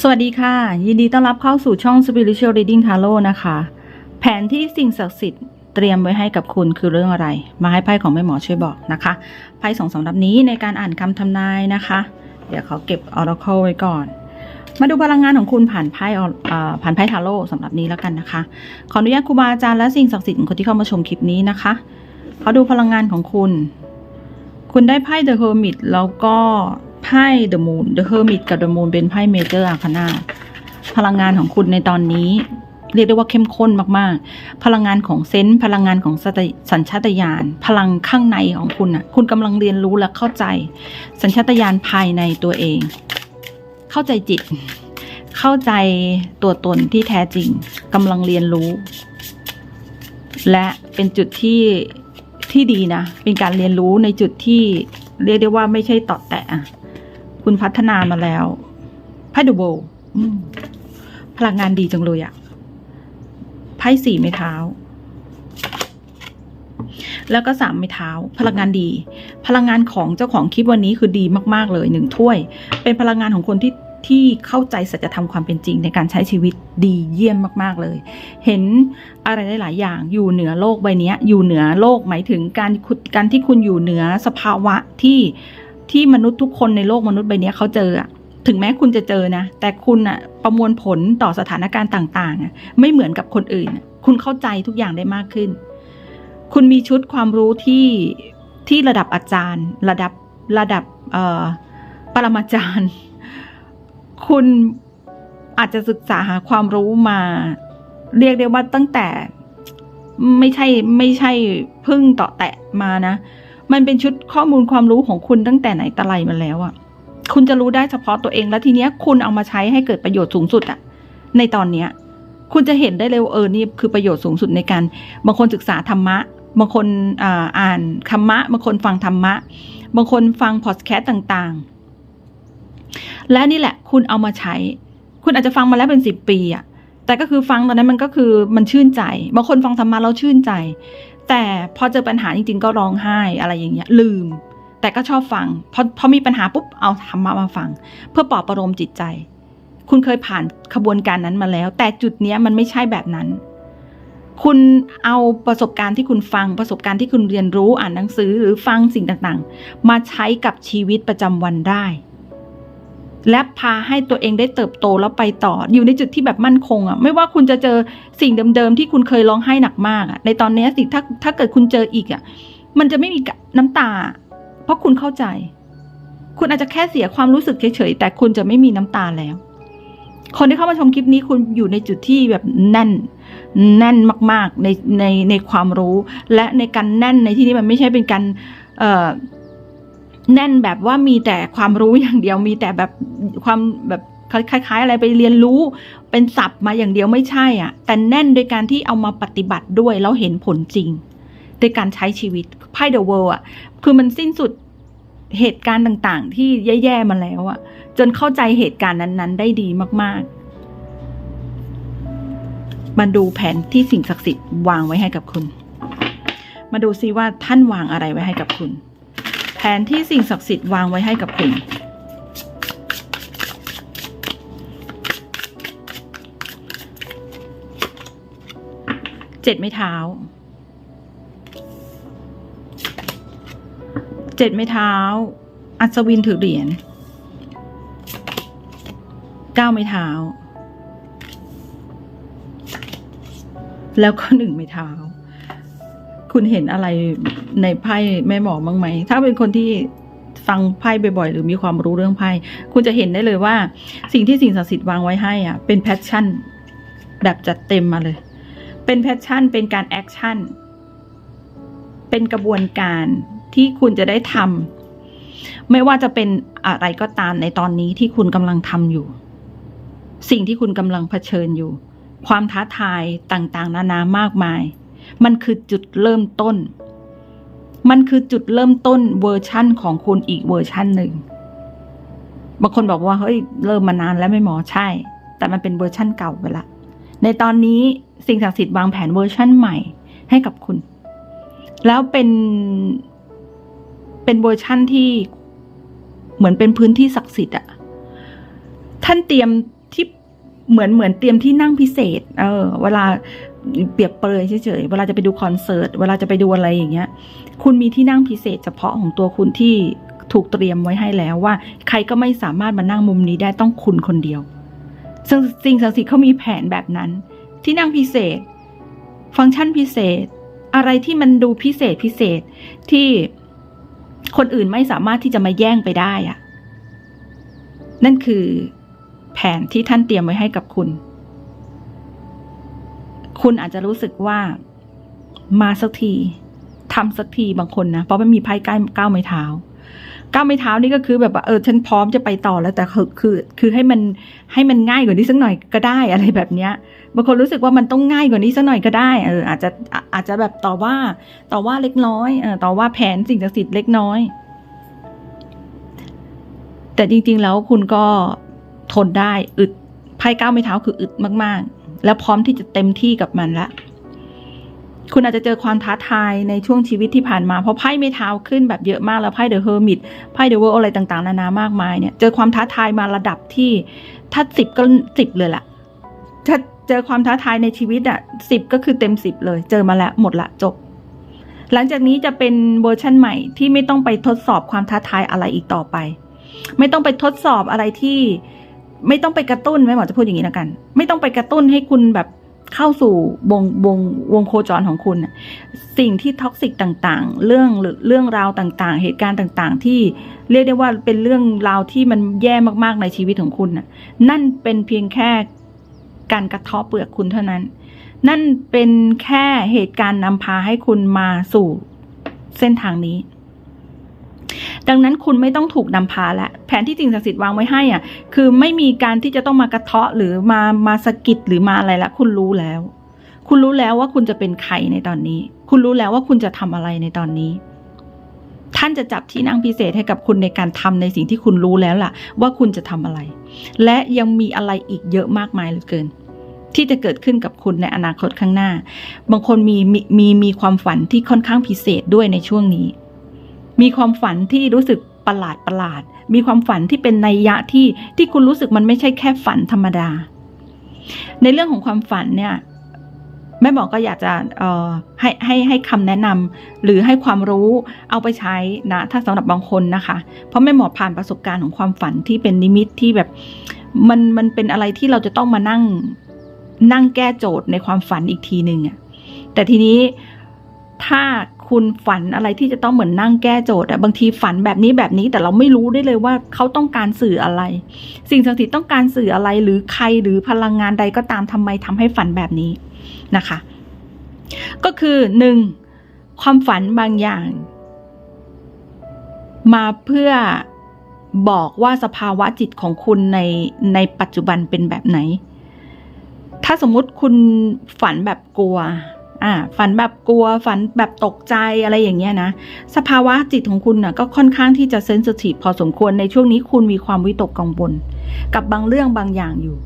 สวัสดีค่ะ ยินดีต้อนรับเข้าสู่ช่อง Spiritual Reading Tarot นะคะ แผนที่สิ่งศักดิ์สิทธิ์เตรียมไว้ให้กับคุณคือเรื่องอะไร มาให้ไพ่ของแม่หมอช่วยบอกนะคะไพ่สองสำรับนี้ในการอ่านคำทำนายนะคะ เดี๋ยวเขาเก็บ Oracle ไว้ก่อน มาดูพลังงานของคุณผ่านไพ่ผ่านไพ่ทาโร่สำหรับนี้แล้วกันนะคะ ขออนุญาตครูบาอาจารย์และสิ่งศักดิ์สิทธิ์ของคนที่เข้ามาชมคลิปนี้นะคะเขาดูพลังงานของคุณ คุณได้ไพ่ The Hermit แล้วก็ ไพ่ The Moon The Hermit กับ The Moon เป็นไพ่ Major Arcana พลังงานของคุณในตอนนี้ เรียกได้ว่าเข้มข้นมากๆ พลังงานของเซนส์พลังงานของส,สัญชาตญาณพลังข้างในของคุณน่ะ คุณกำลังเรียนรู้และเข้าใจ สัญชาตญาณภายในตัวเอง เข้าใจจิต เข้าใจตัวตนที่แท้จริงกำลังเรียนรู้ และเป็นจุดที่ที่ดีนะ เป็นการเรียนรู้ในจุดที่เรียกได้ว่าไม่ใช่ต่อแตะ คุณพัฒนามาแล้วไพ่ดูโบพลังงานดีจังเลยอะไพ่สี่ไม้เท้า แล้วก็สามไม้เท้า พลังงานดี พลังงานของเจ้าของคลิปวันนี้คือดีมาก ๆ เลยหนึ่งถ้วย เป็นพลังงานของคนที่ที่เข้าใจสัจธรรมความเป็นจริงในการใช้ชีวิตดีเยี่ยมมาก ๆ เลย เห็นอะไรได้หลายอย่างอยู่เหนือโลกใบนี้อยู่เหนือโลกหมายถึงการคุณการที่คุณอยู่เหนือสภาวะที่ ที่มนุษย์ทุกคนในโลกมนุษย์ใบนี้เขาเจอถึงแม้คุณจะเจอนะ แต่คุณอะประมวลผลต่อสถานการณ์ต่างๆ ไม่เหมือนกับคนอื่น คุณเข้าใจทุกอย่างได้มากขึ้น คุณมีชุดความรู้ที่ที่ระดับอาจารย์ ระดับระดับปรมาจารย์ คุณอาจจะศึกษาหาความรู้มา เรียกได้ว่าตั้งแต่ไม่ใช่ไม่ใช่พิ่งต่อแตะมานะ มันเป็นชุดข้อมูลความรู้ของคุณตั้งแต่ไหนแต่ไรมาแล้วอะ่ะคุณจะรู้ได้เฉพาะตัวเองแล้วทีเนี้ยคุณเอามาใช้ให้เกิดประโยชน์สูงสุดอะ่ะในตอนเนี้ย คุณจะเห็นได้เลยว่าเออนี่คือประโยชน์สูงสุดในการ บางคนศึกษาธรรมะ บางคนอ่าอ่านธรรมะ บางคนฟังธรรมะ บางคนฟังพอดแคสต์ต่างๆ และนี่แหละ คุณเอามาใช้ คุณอาจจะฟังมาแล้วเป็นสิบปีอะ แต่ก็คือฟังตอนนั้นมันก็คือมันชื่นใจบางคนฟังธรรมะแล้วชื่นใจ แต่พอเจอปัญหาจริงๆ ก็ร้องไห้อะไรอย่างเงี้ยลืม แต่ก็ชอบฟังพอพอมีปัญหาปุ๊บเอาธรรมะมาฟัง เพื่อปลอบประโลมจิตใจ คุณเคยผ่านขบวนการนั้นมาแล้ว แต่จุดเนี้ยมันไม่ใช่แบบนั้น คุณเอาประสบการณ์ที่คุณฟังประสบการณ์ที่คุณเรียนรู้อ่านหนังสือหรือฟังสิ่งต่างๆ มาใช้กับชีวิตประจำวันได้ และพาให้ตัวเองได้เติบโตแล้วไปต่อ อยู่ในจุดที่แบบมั่นคงอะ่ะ ไม่ว่าคุณจะเจอสิ่งเดิมๆที่คุณเคยร้องไห้หนักมากอะ่ะ ในตอนนี้สิถ้าถ้าเกิดคุณเจออีกอะ่ะ มันจะไม่มีน้ำตา เพราะคุณเข้าใจ คุณอาจจะแค่เสียความรู้สึกเฉยๆแต่คุณจะไม่มีน้ำตาแล้ว คนที่เข้ามาชมคลิปนี้คุณอยู่ในจุดที่แบบแน่น แน่นมากๆในในในความรู้ และในการแน่นในที่นี้มันไม่ใช่เป็นการ เอ่อ แน่นแบบว่ามีแต่ความรู้อย่างเดียวมีแต่แบบความแบบคล้ายๆ อะไรไปเรียนรู้เป็นศัพท์มาอย่างเดียวไม่ใช่อะ แต่แน่นโดยการที่เอามาปฏิบัติด้วยแล้วเห็นผลจริงในการใช้ชีวิตไพ่เดอะเวิลด์อะคือมันสิ้นสุดเหตุการณ์ต่างๆ ที่แย่ๆมาแล้วอะ จนเข้าใจเหตุการณ์นั้นๆ ได้ดีมากๆ มาดูแผนที่สิ่งศักดิ์สิทธิ์วางไว้ให้กับคุณ มาดูซิว่าท่านวางอะไรไว้ให้กับคุณ แผนที่สิ่งศักดิ์สิทธิ์วางไว้ให้กับคุณเจ็ดไม้เท้าเจ็ดไม้เท้า อัศวินถือเหรียญเก้าไม้เท้า แล้วก็หนึ่งไม้เท้า คุณเห็นอะไรในไพ่แม่หมอบ้างไหม ถ้าเป็นคนที่ฟังไพ่บ่อยๆ หรือมีความรู้เรื่องไพ่คุณจะเห็นได้เลยว่า สิ่งที่สิ่งศักดิ์สิทธิ์วางไว้ให้อะ เป็นแพชชั่น แบบจัดเต็มมาเลย เป็นแพชชั่น เป็นการแอคชั่น เป็นกระบวนการที่คุณจะได้ทำไม่ว่าจะเป็นอะไรก็ตามในตอนนี้ที่คุณกำลังทำอยู่ สิ่งที่คุณกำลังเผชิญอยู่ ความท้าทายต่างๆ นานามากมาย มันคือจุดเริ่มต้น มันคือจุดเริ่มต้นเวอร์ชั่นของคุณอีกเวอร์ชั่นหนึ่งบางคนบอกว่าเฮ้ยเริ่มมานานแล้วไม่หมอใช่ แต่มันเป็นเวอร์ชั่นเก่าไปละ ในตอนนี้สิ่งศักดิ์สิทธิ์วางแผนเวอร์ชั่นใหม่ให้กับคุณ แล้วเป็นเป็นเวอร์ชั่นที่เหมือนเป็นพื้นที่ศักดิ์สิทธิ์อะท่านเตรียมที่เหมือนเหมือนเตรียมที่นั่งพิเศษ เออ เวลา เปรียบเปรยเฉยๆ เวลาจะไปดูคอนเสิร์ต เวลาจะไปดูอะไรอย่างเงี้ย คุณมีที่นั่งพิเศษเฉพาะของตัวคุณที่ถูกเตรียมไว้ให้แล้วว่า ใครก็ไม่สามารถมานั่งมุมนี้ได้ต้องคุณคนเดียว ซึ่งสิ่งศักดิ์สิทธิ์เขามีแผนแบบนั้น ที่นั่งพิเศษ ฟังก์ชันพิเศษ อะไรที่มันดูพิเศษพิเศษที่คนอื่นไม่สามารถที่จะมาแย่งไปได้อะนั่นคือแผนที่ท่านเตรียมไว้ให้กับคุณ คุณอาจจะรู้สึกว่ามาสักทีทำสักทีบางคนนะเพราะมันมีไพ่ก้าวก้าวไม้เท้าก้าวไม้เท้านี่ก็คือแบบว่าเออฉันพร้อมจะไปต่อแล้วแต่คือคือ คือให้มันให้มันง่ายกว่านี้สักหน่อยก็ได้อะไรแบบเนี้ยบางคนรู้สึกว่ามันต้องง่ายกว่านี้สักหน่อยก็ได้เอออาจจะอาจจะแบบต่อว่าต่อว่าเล็กน้อยเออต่อว่าแผนสิ่งศักดิ์สิทธิ์เล็กน้อย แต่จริง ๆ แล้วคุณก็ทนได้อึดไพ่ก้าวไม่เท้าคืออึดมากๆ แล้วพร้อมที่จะเต็มที่กับมันละ คุณอาจจะเจอความท้าทายในช่วงชีวิตที่ผ่านมา เพราะไพ่ไม่เท้าขึ้นแบบเยอะมากแล้วไพ่เดอะเฮอร์มิตไพ่เดอะเวิลอะไรต่างๆ นานามากมายเนี่ย เจอความท้าทายมาระดับที่ถ้าสิบก็สิบเลยล่ะถ้าเจอความท้าทายในชีวิตอะสิบก็คือเต็มสิบเลย เจอมาแล้วหมดละจบ หลังจากนี้จะเป็นเวอร์ชันใหม่ที่ไม่ต้องไปทดสอบความท้าทายอะไรอีกต่อไป ไม่ต้องไปทดสอบอะไรที่ ไม่ต้องไปกระตุ้นไม่หมอจะพูดอย่างนี้แล้วกัน ไม่ต้องไปกระตุ้นให้คุณแบบเข้าสู่วงวงวงโคจรของคุณสิ่งที่ท็อกซิกต่างๆ เรื่องเรื่องราวต่างๆ เหตุการณ์ต่างๆ ที่เรียกได้ว่าเป็นเรื่องราวที่มันแย่มากๆในชีวิตของคุณนั่นเป็นเพียงแค่การกระเทาะเปลือกคุณเท่านั้น นั่นเป็นแค่เหตุการณ์นำพาให้คุณมาสู่เส้นทางนี้ ดังนั้นคุณไม่ต้องถูกนำพาและแผนที่สิ่งศักดิ์สิทธิ์วางไว้ให้อะคือไม่มีการที่จะต้องมากระเทาะหรือมามาสะกิดหรือมาอะไรละคุณรู้แล้ว คุณรู้แล้วว่าคุณจะเป็นใครในตอนนี้ คุณรู้แล้วว่าคุณจะทำอะไรในตอนนี้ ท่านจะจับที่นั่งพิเศษให้กับคุณในการทำในสิ่งที่คุณรู้แล้วล่ะ ว่าคุณจะทำอะไร และยังมีอะไรอีกเยอะมากมายเหลือเกินที่จะเกิดขึ้นกับคุณในอนาคตข้างหน้า บางคนมีมีมีมีความฝันที่ค่อนข้างพิเศษด้วยในช่วงนี้ มีความฝันที่รู้สึกประหลาดประหลาด มีความฝันที่เป็นนัยยะที่ที่คุณรู้สึกมันไม่ใช่แค่ฝันธรรมดา ในเรื่องของความฝันเนี่ยแม่หมอก็อยากจะเอ่อให้ให้ให้คำแนะนำหรือให้ความรู้เอาไปใช้นะถ้าสำหรับบางคนนะคะ เพราะแม่หมอผ่านประสบการณ์ของความฝันที่เป็นนิมิตที่แบบมันมันเป็นอะไรที่เราจะต้องมานั่งนั่งแก้โจทย์ในความฝันอีกทีหนึ่งอะแต่ทีนี้ถ้า คุณฝันอะไรที่จะต้องเหมือนนั่งแก้โจทย์อะบางทีฝันแบบนี้แบบนี้แต่เราไม่รู้ได้เลยว่าเขาต้องการสื่ออะไร สิ่งศักดิ์สิทธิ์ต้องการสื่ออะไรหรือใครหรือพลังงานใดก็ตามทำไมทำให้ฝันแบบนี้นะคะ ก็คือหนึ่งความฝันบางอย่าง มาเพื่อบอกว่าสภาวะจิตของคุณในในปัจจุบันเป็นแบบไหน ถ้าสมมุติคุณฝันแบบกลัว อ่าฝันแบบกลัวฝันแบบตกใจอะไรอย่างเงี้ยนะ สภาวะจิตของคุณน่ะก็ค่อนข้างที่จะเซนซิทีฟพอสมควรในช่วงนี้คุณมีความวิตกกังวลกับบางเรื่องบางอย่างอยู่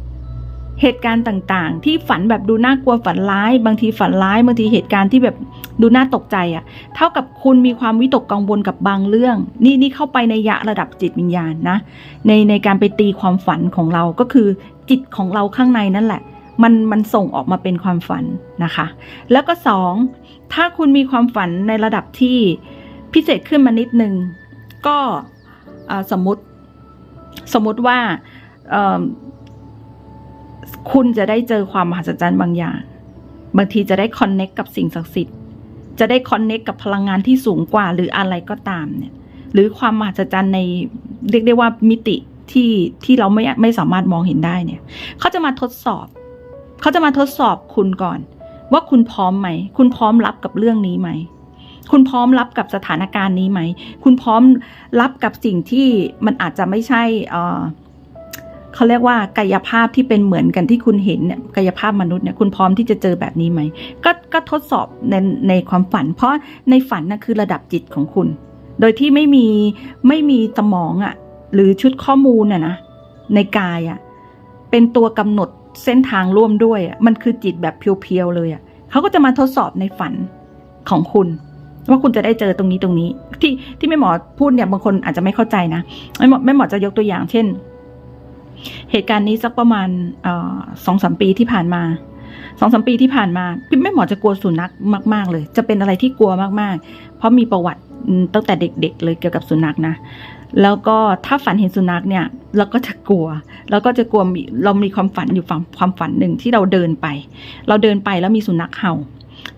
เหตุการณ์ต่างๆ ที่ฝันแบบดูน่ากลัวฝันร้าย บางทีฝันร้ายบางทีเหตุการณ์ที่แบบดูน่าตกใจอะ่ะ เท่ากับคุณมีความวิตกกังวลกับบางเรื่อง นี่นี่เข้าไปในยะระดับจิตวิญญาณนะในในการไปตีความฝันของเราก็คือจิตของเราข้างในนั่นแหละ มันมันส่งออกมาเป็นความฝันนะคะ แล้วก็สองถ้าคุณมีความฝันในระดับที่พิเศษขึ้นมานิดนึง ก็สมมติสมมติว่าคุณจะได้เจอความมหัศจรรย์บางอย่าง บางทีจะได้คอนเน็กกับสิ่งศักดิ์สิทธิ์ จะได้คอนเน็กกับพลังงานที่สูงกว่า หรืออะไรก็ตามเนี่ย หรือความมหัศจรรย์ในเรียกได้ว่ามิติที่ที่เราไม่ไม่สามารถมองเห็นได้เนี่ย เขาจะมาทดสอบ เขาจะมาทดสอบคุณก่อน ว่าคุณพร้อมไหม คุณพร้อมรับกับเรื่องนี้ไหม คุณพร้อมรับกับสถานการณ์นี้ไหม คุณพร้อมรับกับสิ่งที่มันอาจจะไม่ใช่เขาเรียกว่ากายภาพที่เป็นเหมือนกันที่คุณเห็นเนี่ยกายภาพมนุษย์เนี่ยคุณพร้อมที่จะเจอแบบนี้ไหมก็ก็ทดสอบในในความฝัน เพราะในฝันน่ะคือระดับจิตของคุณ โดยที่ไม่มีไม่มีสมองอะ่ะหรือชุดข้อมูลน่ะนะในกายอะ่ะเป็นตัวกำหนด เส้นทางร่วมด้วยมันคือจิตแบบเพียวๆเลยอะเขาก็จะมาทดสอบในฝันของคุณ ว่าคุณจะได้เจอตรงนี้ตรงนี้ ที่ที่แม่หมอพูดเนี่ยบางคนอาจจะไม่เข้าใจนะแม่หมอแม่หมอจะยกตัวอย่างเช่น เหตุการณ์นี้สักประมาณสองสามปีที่ผ่านมาสองสามปีที่ผ่านมาพี่แม่หมอจะกลัวสุนัขมาก ๆ เลย จะเป็นอะไรที่กลัวมากๆ เพราะมีประวัติตั้งแต่เด็ก ๆ เลยเกี่ยวกับสุนัขนะ แล้วก็ถ้าฝันเห็นสุนัขเนี่ยเราก็จะกลัว แล้วก็จะกลัวมีเรามีความฝันอยู่ความความฝันหนึ่งที่เราเดินไป เราเดินไปแล้วมีสุนัขเห่า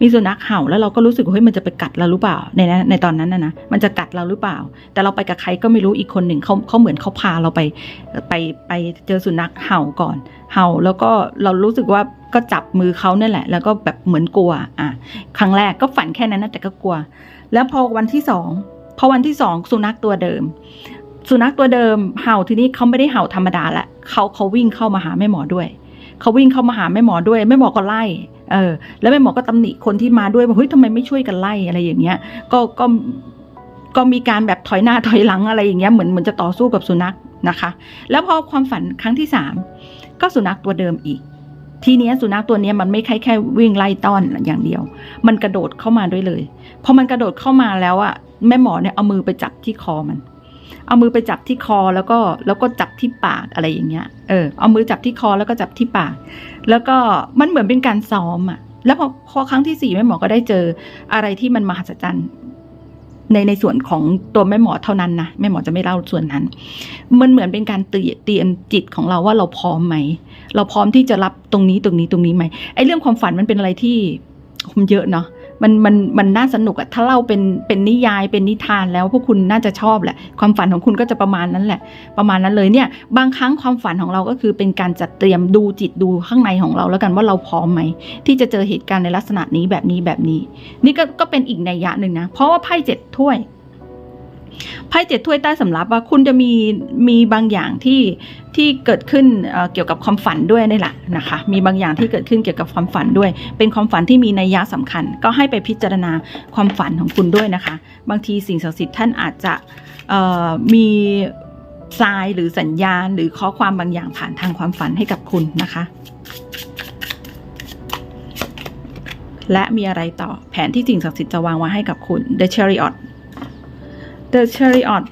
มีสุนัขเห่าแล้วเราก็รู้สึกว่าเฮ้ยมันจะไปกัดเราหรือเปล่าในนในตอนนั้นนะนะมันจะกัดเราหรือเปล่า แต่เราไปกับใครก็ไม่รู้อีกคนหนึ่งเขาเขาเหมือนเขาพาเราไปไปไปเจอสุนัขเห่าก่อน เห่าแล้วก็เรารู้สึกว่าก็จับมือเขาเนี่ยแหละ แล้วก็แบบเหมือนกลัวอะครั้งแรกก็ฝันแค่นั้นนะแต่ก็กลัว แล้วพอวันที่สอง พอวันที่สองสุนัขตัวเดิม สุนัขตัวเดิมเห่าทีนี้เขาไม่ได้เห่าธรรมดาละเขาเขาวิ่งเข้ามาหาแม่หมอด้วยเขาวิ่งเข้ามาหาแม่หมอด้วยแม่หมอก็ไล่เออ แล้วแม่หมอก็ตำหนิคนที่มาด้วยว่าเฮ้ยทำไมไม่ช่วยกันไล่อะไรอย่างเงี้ย ก็ก็ก็มีการแบบถอยหน้าถอยหลังอะไรอย่างเงี้ยเหมือนเหมือนจะต่อสู้กับสุนัขนะคะ แล้วพอความฝันครั้งที่สามก็สุนัขตัวเดิมอีก ทีเนี้ยสุนัขตัวเนี้ยมันไม่แค่แค่วิ่งไล่ต้อนอย่างเดียว มันกระโดดเข้ามาด้วยเลยพอมันกระโดดเข้ามาแล้วอะ แม่หมอเนี่ยเอามือไปจับที่คอมัน เอามือไปจับที่คอแล้วก็แล้วก็จับที่ปากอะไรอย่างเงี้ย เออ เอามือจับที่คอแล้วก็จับที่ปาก แล้วก็มันเหมือนเป็นการซ้อมอะแล้วพอพอครั้งที่สี่แม่หมอก็ได้เจออะไรที่มันมหัศจรรย์ในในส่วนของตัวแม่หมอเท่านั้นนะแม่หมอจะไม่เล่าส่วนนั้น มันเหมือนเป็นการเตรียเตรียมจิตของเราว่าเราพร้อมไหม เราพร้อมที่จะรับตรงนี้ตรงนี้ตรงนี้ไหมไอ้เรื่องความฝันมันเป็นอะไรที่มันเยอะเนาะ มันมันมันน่าสนุกอะถ้าเล่าเป็นเป็นนิยายเป็นนิทานแล้วพวกคุณน่าจะชอบแหละ ความฝันของคุณก็จะประมาณนั้นแหละ ประมาณนั้นเลยเนี่ย บางครั้งความฝันของเราก็คือเป็นการจัดเตรียมดูจิตดูข้างในของเราแล้วกันว่าเราพร้อมไหมที่จะเจอเหตุการณ์ในลักษณะนี้แบบนี้แบบนี้ นี่ก็ก็เป็นอีกในยะหนึ่งนะเพราะว่าไพ่เจ็ดถ้วย ไพ่เจ็ดถ้วยใต้สำรับว่าคุณจะมีมีบางอย่างที่ที่เกิดขึ้นเเกี่ยวกับความฝันด้วยนี่แหละนะคะ มีบางอย่างที่เกิดขึ้นเกี่ยวกับความฝันด้วย เป็นความฝันที่มีนัยยะสำคัญ ก็ให้ไปพิจารณาความฝันของคุณด้วยนะคะ บางทีสิ่งศักดิ์สิทธิ์ท่านอาจจะมีทรายหรือสัญญาณ หรือข้อความบางอย่างผ่านทางความฝันให้กับคุณนะคะ และมีอะไรต่อแผนที่สิ่งศักดิ์สิทธิ์จะวางไว้ให้กับคุณ The Chariot The Chariot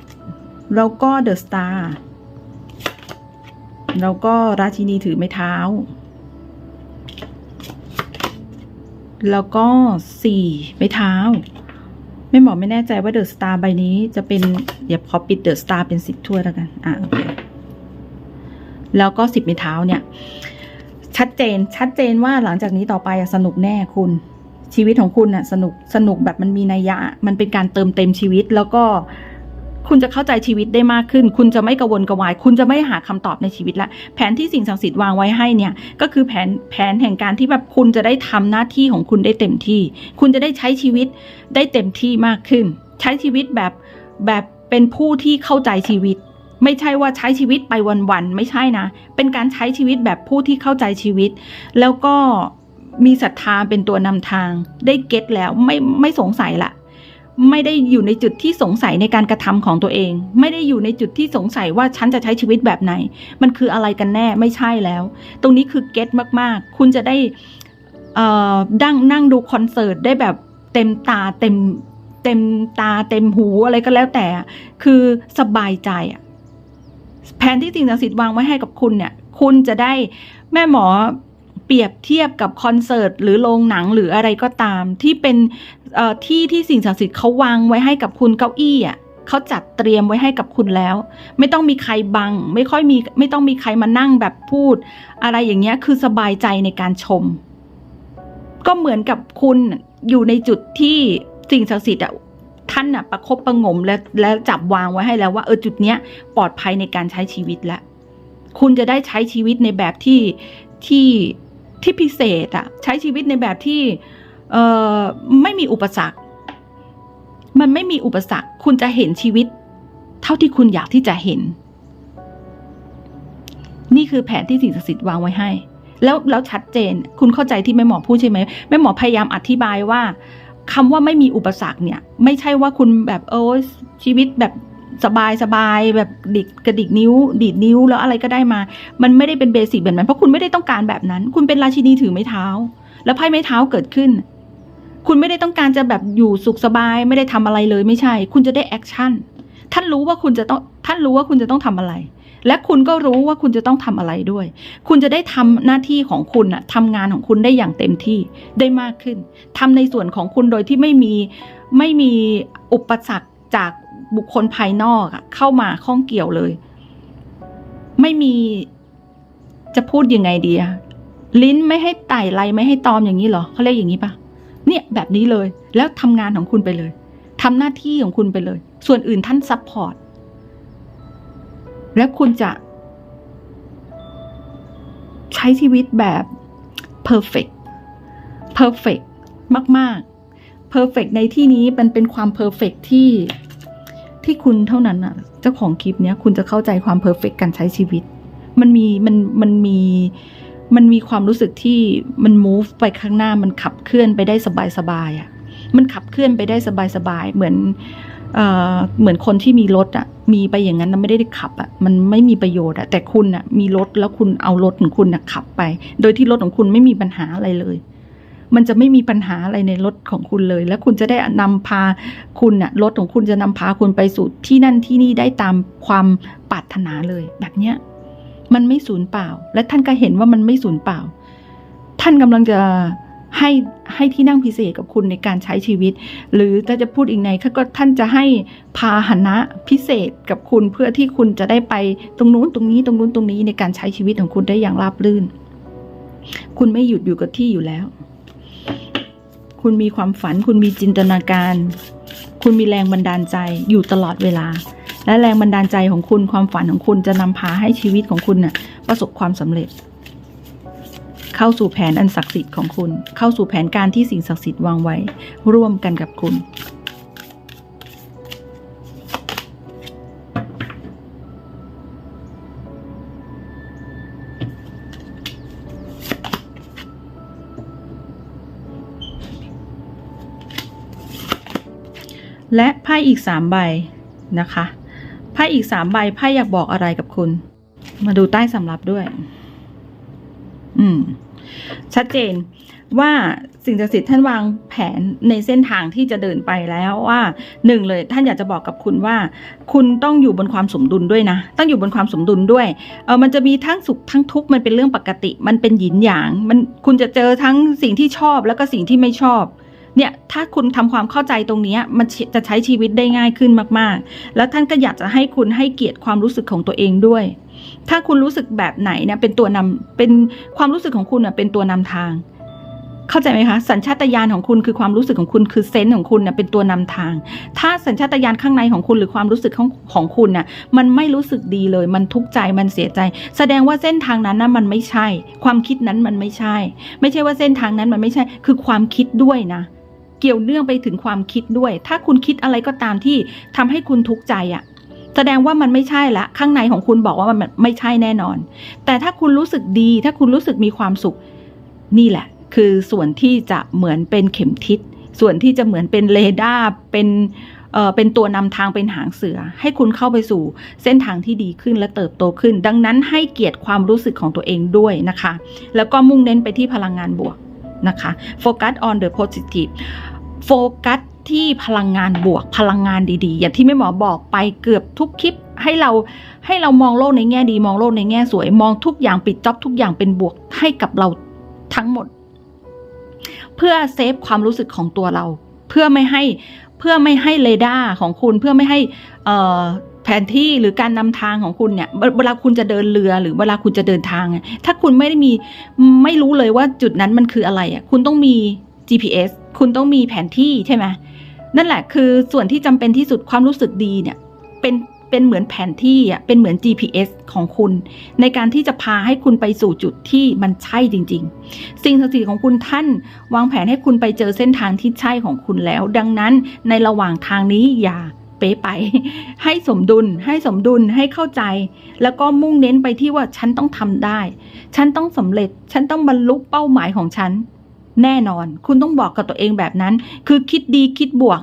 แล้วก็ The Star แล้วก็ราชินีถือไม้เท้า แล้วก็สี่ไม้เท้า ไม่หมอไม่แน่ใจว่าเดอะสตาร์ใบนี้จะเป็นเดี๋ยวขอปิดเดอะสตาร์เป็นสิบถ้วยแล้วกัน อะโอเค แล้วก็สิบไม้เท้าเนี่ย ชัดเจนชัดเจนว่าหลังจากนี้ต่อไปอสนุกแน่คุณ ชีวิตของคุณน่ะสนุกสนุกแบบมันมีนัยยะ มันเป็นการเติมเต็มชีวิตแล้วก็คุณจะเข้าใจชีวิตได้มากขึ้น คุณจะไม่กระวนกระวาย คุณจะไม่หาคำตอบในชีวิตละ แผนที่สิ่งศักดิ์สิทธิ์วางไว้ให้เนี่ย ก็คือแผนแผนแห่งการที่แบบคุณจะได้ทำหน้าที่ของคุณได้เต็มที่ คุณจะได้ใช้ชีวิตได้เต็มที่มากขึ้น ใช้ชีวิตแบบแบบเป็นผู้ที่เข้าใจชีวิต ไม่ใช่ว่าใช้ชีวิตไปวันๆ ไม่ใช่นะ เป็นการใช้ชีวิตแบบผู้ที่เข้าใจชีวิต แล้วก็ มีศรัทธาเป็นตัวนำทาง ได้เก็ตแล้วไม่ไม่สงสัยละไม่ได้อยู่ในจุดที่สงสัยในการกระทำของตัวเอง ไม่ได้อยู่ในจุดที่สงสัยว่าฉันจะใช้ชีวิตแบบไหน มันคืออะไรกันแน่ไม่ใช่แล้ว ตรงนี้คือเก็ตมากๆ คุณจะได้เอ่อดังนั่งดูคอนเสิร์ตได้แบบเต็มตาเต็มเต็มตาเต็มหูอะไรก็แล้วแต่ คือสบายใจอะแผนที่สิ่งศักดิ์สิทธิ์วางไว้ให้กับคุณเนี่ย คุณจะได้แม่หมอ ปรียบเทียบกับคอนเสิร์ตหรือโรงหนังหรืออะไรก็ตาม ที่เป็นที่ที่สิ่งศักดิ์สิทธิ์เขาวางไว้ให้กับคุณเก้าอี้อะเขาจัดเตรียมไว้ให้กับคุณแล้ว ไม่ต้องมีใครบัง ไม่ค่อยมีไม่ต้องมีใครมานั่งแบบพูด อะไรอย่างเงี้ยคือสบายใจในการชม ก็เหมือนกับคุณอยู่ในจุดที่สิ่งศักดิ์สิทธิ์อะท่านอะประคบประงมและและจับวางไว้ให้แล้วว่าเออจุดเนี้ยปลอดภัยในการใช้ชีวิตแล้วคุณจะได้ใช้ชีวิตในแบบที่ที่ ที่พิเศษอะใช้ชีวิตในแบบที่ไม่มีอุปสรรค มันไม่มีอุปสรรค คุณจะเห็นชีวิต เท่าที่คุณอยากที่จะเห็น นี่คือแผนที่สิ่งศักดิ์สิทธิ์วางไว้ให้ แล้วแล้วชัดเจน คุณเข้าใจที่แม่หมอพูดใช่ไหมแม่หมอพยายามอธิบายว่าคำว่าไม่มีอุปสรรคเนี่ย ไม่ใช่ว่าคุณแบบเออชีวิตแบบ สบายสบายแบบดิกกระดิกนิ้ว ดีดนิ้วแล้วอะไรก็ได้มา มันไม่ได้เป็นเบสิกแบบนั้น เพราะคุณไม่ได้ต้องการแบบนั้น คุณเป็นราชินีถือไม้เท้า แล้วไพ่ไม้เท้าเกิดขึ้น คุณไม่ได้ต้องการจะแบบอยู่สุขสบาย ไม่ได้ทำอะไรเลยไม่ใช่ คุณจะได้แอคชั่นท่านรู้ว่าคุณจะต้องท่านรู้ว่าคุณจะต้องทำอะไร และคุณก็รู้ว่าคุณจะต้องทำอะไรด้วย คุณจะได้ทำหน้าที่ของคุณอะทำงานของคุณได้อย่างเต็มที่ได้มากขึ้นทำในส่วนของคุณโดยที่ไม่มีไม่มีอุปสรรคจาก บุคคลภายนอกเข้ามาข้องเกี่ยวเลย ไม่มีจะพูดยังไงดีอะลิ้นไม่ให้ไต่ไรไม่ให้ตอมอย่างนี้เหรอเขาเรียกอย่างนี้ปะเนี่ยแบบนี้เลยแล้วทำงานของคุณไปเลยทำหน้าที่ของคุณไปเลย ส่วนอื่นท่านซัพพอร์ตแล้วคุณจะ ใช้ชีวิตแบบ perfect perfect มาก ๆ perfect ในที่นี้มันเป็นความ perfect ที่ ที่คุณเท่านั้นอะเจ้าของคลิปเนี้ยคุณจะเข้าใจความ perfect กการใช้ชีวิต มันมีมันมันมีมันมีความรู้สึกที่มัน move ไปข้างหน้ามันขับเคลื่อนไปได้สบายๆอะมันขับเคลื่อนไปได้สบายๆเหมือนเอ่อเหมือนคนที่มีรถอะมีไปอย่างนั้นนะไม่ได้ขับอะมันไม่มีประโยชน์อะแต่คุณอะมีรถแล้วคุณเอารถของคุณอะขับไป โดยที่รถของคุณไม่มีปัญหาอะไรเลย มันจะไม่มีปัญหาอะไรในรถของคุณเลย แล้วคุณจะได้นำพาคุณอะรถของคุณจะนำพาคุณไปสู่ที่นั่นที่นี่ได้ตามความปรารถนาเลย แบบเนี้ยมันไม่สูญเปล่า และท่านก็เห็นว่ามันไม่สูญเปล่า ท่านกำลังจะให้ให้ที่นั่งพิเศษกับคุณในการใช้ชีวิต หรือถ้าจะพูดอีกในก็ท่านจะให้พาหนะพิเศษกับคุณเพื่อที่คุณจะได้ไปตรงนู้นตรงนี้ตรงนู้นตรงนี้ในการใช้ชีวิตของคุณได้อย่างราบรื่น คุณไม่หยุดอยู่กับที่อยู่แล้ว คุณมีความฝัน คุณมีจินตนาการ คุณมีแรงบันดาลใจอยู่ตลอดเวลา และแรงบันดาลใจของคุณความฝันของคุณจะนำพาให้ชีวิตของคุณน่ะประสบความสำเร็จ เข้าสู่แผนอันศักดิ์สิทธิ์ของคุณ เข้าสู่แผนการที่สิ่งศักดิ์สิทธิ์วางไว้ ร่วมกันกับคุณ และไพ่อีกสามใบนะคะ ไพ่อีกสามใบไพ่อยากบอกอะไรกับคุณ มาดูใต้สำรับด้วย อืม ชัดเจนว่าสิ่งศักดิ์สิทธิ์ท่านวางแผนในเส้นทางที่จะเดินไปแล้วว่าหนึ่งเลยท่านอยากจะบอกกับคุณว่า คุณต้องอยู่บนความสมดุลด้วยนะ ต้องอยู่บนความสมดุลด้วยเออมันจะมีทั้งสุขทั้งทุกข์มันเป็นเรื่องปกติ มันเป็นหยินหยาง มันคุณจะเจอทั้งสิ่งที่ชอบแล้วก็สิ่งที่ไม่ชอบ เนี่ยถ้าคุณทำความเข้าใจตรงนี้มันจะใช้ชีวิตได้ง่ายขึ้นมากๆ แล้วท่านก็อยากจะให้คุณให้เกียรติความรู้สึกของตัวเองด้วย ถ้าคุณรู้สึกแบบไหนเนี่ยเป็นตัวนำเป็นความรู้สึกของคุณเน่ะเป็นตัวนำทาง เข้าใจไหมคะ สัญชาตญาณของคุณคือความรู้สึกของคุณคือเซนส์ของคุณเน่ะเป็นตัวนำทาง ถ้าสัญชาตญาณข้างในของคุณหรือความรู้สึกของของคุณน่ะมันไม่รู้สึกดีเลย มันทุกข์ใจมันเสียใจ แสดงว่าเส้นทางนั้นนะมันไม่ใช่ ความคิดนั้นมันไม่ใช่ ไม่ใช่ว่าเส้นทางนั้นมันไม่ใช่ คือความคิดด้วยนะ เกี่ยวเนื่องไปถึงความคิดด้วย ถ้าคุณคิดอะไรก็ตามที่ทำให้คุณทุกข์ใจอะ่ะ แสดงว่ามันไม่ใช่ละ ข้างในของคุณบอกว่ามันไม่ใช่แน่นอน แต่ถ้าคุณรู้สึกดี ถ้าคุณรู้สึกมีความสุข นี่แหละ คือส่วนที่จะเหมือนเป็นเข็มทิศ ส่วนที่จะเหมือนเป็นเรดาร์ เป็นเอ่อเป็นตัวนำทางเป็นหางเสือ ให้คุณเข้าไปสู่เส้นทางที่ดีขึ้นและเติบโตขึ้น ดังนั้นให้เกียรติความรู้สึกของตัวเองด้วยนะคะ แล้วก็มุ่งเน้นไปที่พลังงานบวกนะคะ focus on the positive โฟกัสที่พลังงานบวกพลังงานดีๆ อย่างที่แม่หมอบอกไปเกือบทุกคลิปให้เราให้เรามองโลกในแง่ดี มองโลกในแง่สวย มองทุกอย่างปิดจ็อบทุกอย่างเป็นบวกให้กับเราทั้งหมด เพื่อเซฟความรู้สึกของตัวเรา เพื่อไม่ให้เพื่อไม่ให้เรดาร์ของคุณเพื่อไม่ให้แผนที่หรือการนำทางของคุณเนี่ยเวลาคุณจะเดินเรือหรือเวลาคุณจะเดินทาง ถ้าคุณไม่ได้มีไม่รู้เลยว่าจุดนั้นมันคืออะไรอะคุณต้องมี GPS คุณต้องมีแผนที่ใช่ไหมนั่นแหละคือส่วนที่จำเป็นที่สุดความรู้สึกดีเนี่ย เป็นเป็นเหมือนแผนที่อะเป็นเหมือน GPS ของคุณ ในการที่จะพาให้คุณไปสู่จุดที่มันใช่จริง ๆ สิ่งศักดิ์สิทธิ์ของคุณท่าน วางแผนให้คุณไปเจอเส้นทางที่ใช่ของคุณแล้ว ดังนั้นในระหว่างทางนี้อย่าเป๊ะไป ให้สมดุล ให้สมดุลให้เข้าใจ แล้วก็มุ่งเน้นไปที่ว่าฉันต้องทำได้ ฉันต้องสำเร็จ ฉันต้องบรรลุเป้าหมายของฉัน แน่นอน คุณต้องบอกกับตัวเองแบบนั้น คือคิดดีคิดบวก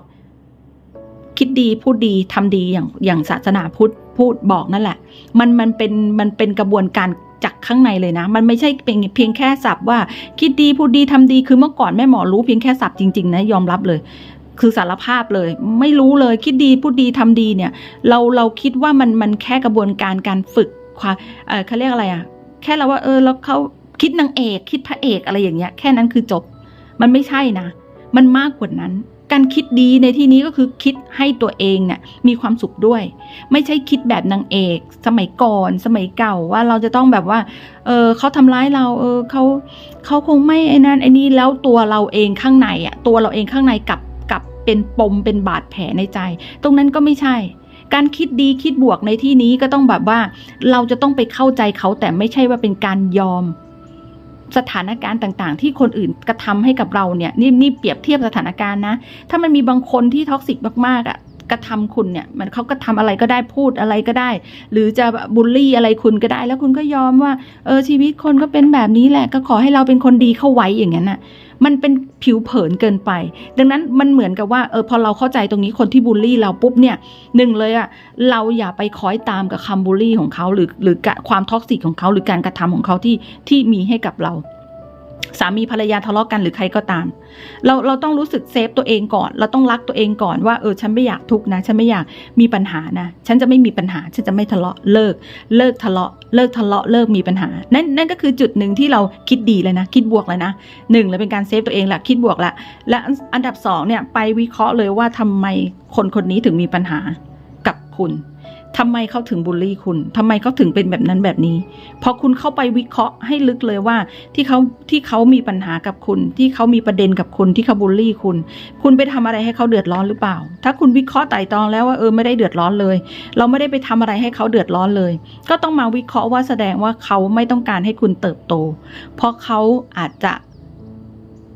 คิดดีพูดดีทำดีอย่างอย่างศาสนาพุทธพูดบอกนั่นแหละ มันมันเป็นมันเป็นกระบวนการจากข้างในเลยนะ มันไม่ใช่เป็นเพียงแค่ศัพท์ว่า คิดดีพูดดีทำดีคือเมื่อก่อนแม่หมอรู้เพียงแค่ศัพท์จริงๆนะยอมรับเลย คือสารภาพเลย ไม่รู้เลยคิดดีพูดดีทำดีเนี่ย เราเราคิดว่ามันมันแค่กระบวนการการฝึกความเออเขาเรียกอะไรอะแค่เราว่าเออแล้วเขา คิดนางเอกคิดพระเอกอะไรอย่างเงี้ย แค่นั้นคือจบ มันไม่ใช่นะ มันมากกว่านั้น การคิดดีในที่นี้ก็คือคิดให้ตัวเองเนี่ยมีความสุขด้วย ไม่ใช่คิดแบบนางเอก สมัยก่อน สมัยเก่าว่าเราจะต้องแบบว่า เออเขาทำร้ายเรา เออเขาเขาคงไม่ไอ้นั่นไอ้นี่แล้วตัวเราเองข้างในอะตัวเราเองข้างในกลับกลับเป็นปมเป็นบาดแผลในใจ ตรงนั้นก็ไม่ใช่การคิดดีคิดบวกในที่นี้ก็ต้องแบบว่า เราจะต้องไปเข้าใจเขาแต่ไม่ใช่ว่าเป็นการยอม สถานการณ์ต่างๆ ที่คนอื่นกระทำให้กับเราเนี่ยนี่นี่เปรียบเทียบสถานการณ์นะ ถ้ามันมีบางคนที่ท็อกซิกมากๆอะ่ะ กระทำคุณเนี่ย มันเขาก็ทำอะไรก็ได้พูดอะไรก็ได้ หรือจะบูลลี่อะไรคุณก็ได้ แล้วคุณก็ยอมว่า เออชีวิตคนก็เป็นแบบนี้แหละ ก็ขอให้เราเป็นคนดีเข้าไว้อย่างนั้นน่ะ มันเป็นผิวเผินเกินไป ดังนั้นมันเหมือนกับว่าเออพอเราเข้าใจตรงนี้คนที่บูลลี่เราปุ๊บเนี่ยหนึ่งเลยอะเราอย่าไปคอยตามกับคำบูลลี่ของเขาหรือหรือความท็อกซิกของเขาหรือการกระทำของเขาที่ที่มีให้กับเรา สามีภรรยาทะเลาะกันหรือใครก็ตาม เราเราต้องรู้สึกเซฟตัวเองก่อน เราต้องรักตัวเองก่อนว่าเออฉันไม่อยากทุกข์นะ ฉันไม่อยากมีปัญหานะ ฉันจะไม่มีปัญหา ฉันจะไม่ทะเลาะเลิก เลิกทะเลาะ เลิกทะเลาะเลิกมีปัญหา นั่นนั่นก็คือจุดหนึ่งที่เราคิดดีเลยนะ คิดบวกเลยนะหนึ่งเลยเป็นการเซฟตัวเองแหละคิดบวกละและอันดับสองเนี่ยไปวิเคราะห์เลยว่าทำไมคนคนนี้ถึงมีปัญหากับคุณ ทำไมเขาถึงบูลลี่คุณทำไมเขาถึงเป็นแบบนั้นแบบนี้ พอคุณเข้าไปวิเคราะห์ให้ลึกเลยว่าที่เขาที่เขามีปัญหากับคุณ ที่เขามีประเด็นกับคุณที่เขาบูลลี่คุณ คุณไปทำอะไรให้เขาเดือดร้อนหรือเปล่า ถ้าคุณวิเคราะห์ไต่ตองแล้วว่าเออไม่ได้เดือดร้อนเลย เราไม่ได้ไปทำอะไรให้เขาเดือดร้อนเลย ก็ต้องมาวิเคราะห์ว่าแสดงว่าเขาไม่ต้องการให้คุณเติบโต เพราะเขาอาจจะ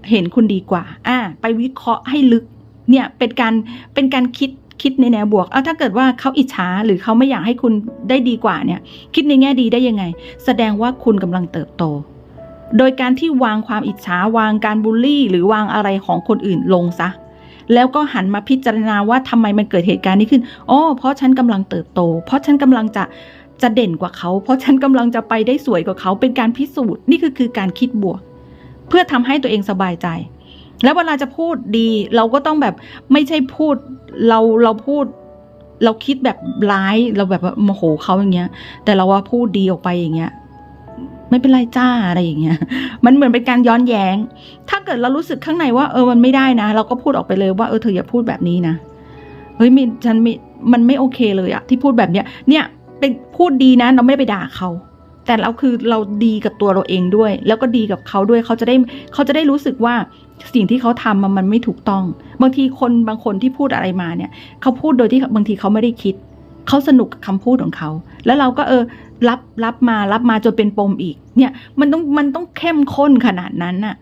เห็นคุณดีกว่า อ่า ไปวิเคราะห์ให้ลึก เนี่ยเป็นการเป็นการคิด คิดในแนวบวก เอาถ้าเกิดว่าเขาอิจฉาหรือเขาไม่อยากให้คุณได้ดีกว่าเนี่ย คิดในแง่ดีได้ยังไง แสดงว่าคุณกำลังเติบโต โดยการที่วางความอิจฉาวางการบูลลี่ หรือวางอะไรของคนอื่นลงซะ แล้วก็หันมาพิจารณาว่าทำไมมันเกิดเหตุการณ์นี้ขึ้นอ๋อเพราะฉันกำลังเติบโต เพราะฉันกำลังจะจะเด่นกว่าเขา เพราะฉันกำลังจะไปได้สวยกว่าเขา เป็นการพิสูจน์ นี่คือคือการคิดบวก เพื่อทำให้ตัวเองสบายใจ แล้วเวลาจะพูดดีเราก็ต้องแบบไม่ใช่พูดเราเราพูด เราคิดแบบร้ายเราแบบโมโหเขาอย่างเงี้ย แต่เราว่าพูดดีออกไปอย่างเงี้ยไม่เป็นไรจ้าอะไรอย่างเงี้ย มันเหมือนเป็นการย้อนแย้ง ถ้าเกิดเรารู้สึกข้างในว่า เออมันไม่ได้นะ เราก็พูดออกไปเลยว่าเออเธออย่าพูดแบบนี้นะเฮ้ยมิฉันม่มันไม่โอเคเลยอะที่พูดแบบเนี้ย เนี่ยเป็นพูดดีนะ เราไม่ไปด่าเขาแต่เราคือเราดีกับตัวเราเองด้วย แล้วก็ดีกับเขาด้วยเขาจะได้เขาจะได้รู้สึกว่า สิ่งที่เขาทำมันมันไม่ถูกต้อง บางทีคนบางคนที่พูดอะไรมาเนี่ย เขาพูดโดยที่บางทีเขาไม่ได้คิด เขาสนุกกับคำพูดของเขา แล้วเราก็เออรับรับมารับมาจนเป็นปมอีก เนี่ยมันต้องมันต้องเข้มข้นขนาดนั้นน่ะ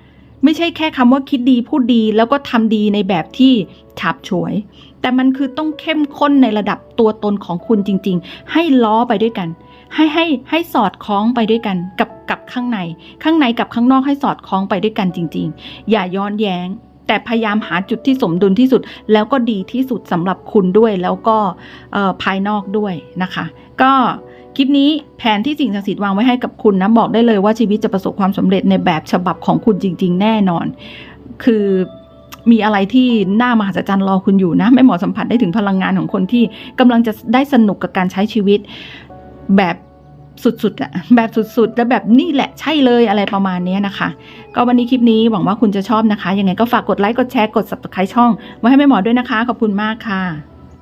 ไม่ใช่แค่คำว่าคิดดีพูดดีแล้วก็ทำดีในแบบที่ฉับฉวย แต่มันคือต้องเข้มข้นในระดับตัวตนของคุณจริง ๆ ให้ล้อไปด้วยกัน ให้ให้ให้สอดคล้องไปด้วยกันกับกับข้างใน ข้างในกับข้างนอกให้สอดคล้องไปด้วยกันจริง ๆ อย่าย้อนแย้ง แต่พยายามหาจุดที่สมดุลที่สุด แล้วก็ดีที่สุดสำหรับคุณด้วยแล้วก็ภายนอกด้วยนะคะ ก็คลิปนี้แผนที่สิ่งศักดิ์สิทธิ์วางไว้ให้กับคุณนะบอกได้เลยว่าชีวิตจะประสบความสำเร็จในแบบฉบับของคุณจริง ๆ แน่นอน คือมีอะไรที่น่ามหัศจรรย์รอคุณอยู่นะไม่หมอสัมผัสได้ถึงพลังงานของคนที่กำลังจะได้สนุกกับการใช้ชีวิต แบบสุดๆอะแบบสุดๆ แล้วแบบนี่แหละใช่เลยอะไรประมาณนี้นะคะ ก็วันนี้คลิปนี้หวังว่าคุณจะชอบนะคะ ยังไงก็ฝากกดไลค์ กดแชร์ กด subscribe ช่อง ไว้ให้แม่หมอด้วยนะคะ ขอบคุณมากค่ะ